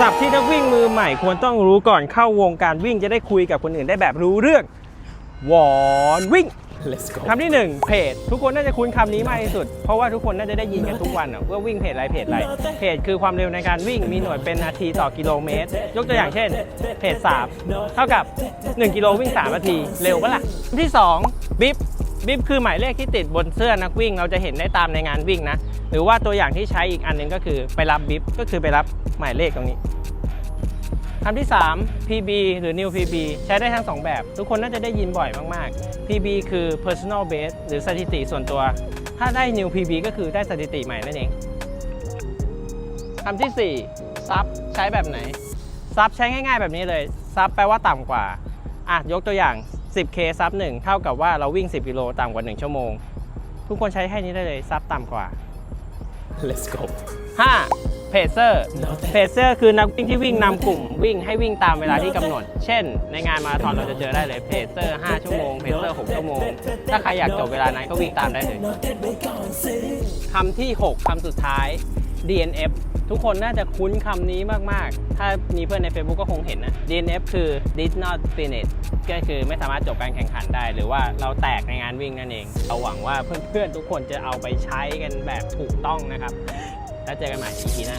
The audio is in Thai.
ศัพท์ที่นักวิ่งมือใหม่ควรต้องรู้ก่อนเข้าวงการวิ่งจะได้คุยกับคนอื่นได้แบบรู้เรื่องวอนวิ่ง let's go คำที่ 1 เพจ ทุกคนน่าจะคุ้นคำนี้มากที่สุด เพราะว่าทุกคนน่าจะได้ยินกันทุกวันอะว่าวิ่งเพจอะไรเพจอะไรเพจคือความเร็วในการวิ่งมีหน่วยเป็นนาทีต่อกิโลเมตร ยกตัวอย่างเช่น เพจ3เท่ากับ 1 กิโลวิ่ง 3 นาที เร็วปะล่ะคำที่ 2 บิบ บิบคือหมายเลขที่ติดบนเสื้อนักวิ่ง เราจะเห็นได้ตามในงานวิ่งนะ หรือว่าตัวอย่างที่ใช้อีกอันหนึงก็คือไปรับบิบก็คือไปรับหมายเลขตรงนี้คำที่ 3 PB หรือ New PB ใช้ได้ทั้ง 2 แบบ ทุกคนน่าจะได้ยินบ่อยมาก ๆ PB คือ personal best หรือสถิติส่วนตัว ถ้าได้ New PB ก็คือได้สถิติใหม่นั่นเองคำที่ 4 ซับใช้แบบไหน ซับใช้ง่าย ๆ แบบนี้เลย ซับแปลว่าต่ำกว่า อะ ยกตัวอย่าง 10K ซับ1เท่ากับว่าเราวิ่ง 10 กิโลต่ำกว่า 1 ชั่วโมง ทุกคนใช้แค่นี้ได้เลยซับต่ำกว่า let's go 5. เพเซอร์เพเซอร์คือนักวิ่งที่วิ่งนำกลุ่มวิ่งให้วิ่งตามเวลาที่กำหนด เช่น ในงานมาราธอนเราจะเจอได้เลยเพเซอร์ 5 ชั่วโมงเพเซอร์ 6 ชั่วโมง ถ้าใครอยากจบเวลานั้นก็วิ่งตามได้เลยคำที่ 6คำสุดท้าย DNF ทุกคนน่าจะคุ้นคำนี้มาก ๆ ถ้ามีเพื่อนใน Facebook ก็คงเห็นนะ DNF คือ did not finish ก็คือไม่สามารถจบการแข่งขันได้ หรือว่าเราแตกในงานวิ่งนั่นเอง เราหวังว่าเพื่อน ๆ ทุกคนจะเอาไปใช้กันแบบถูกต้องนะครับ แล้วเจอกันใหม่ EP หน้า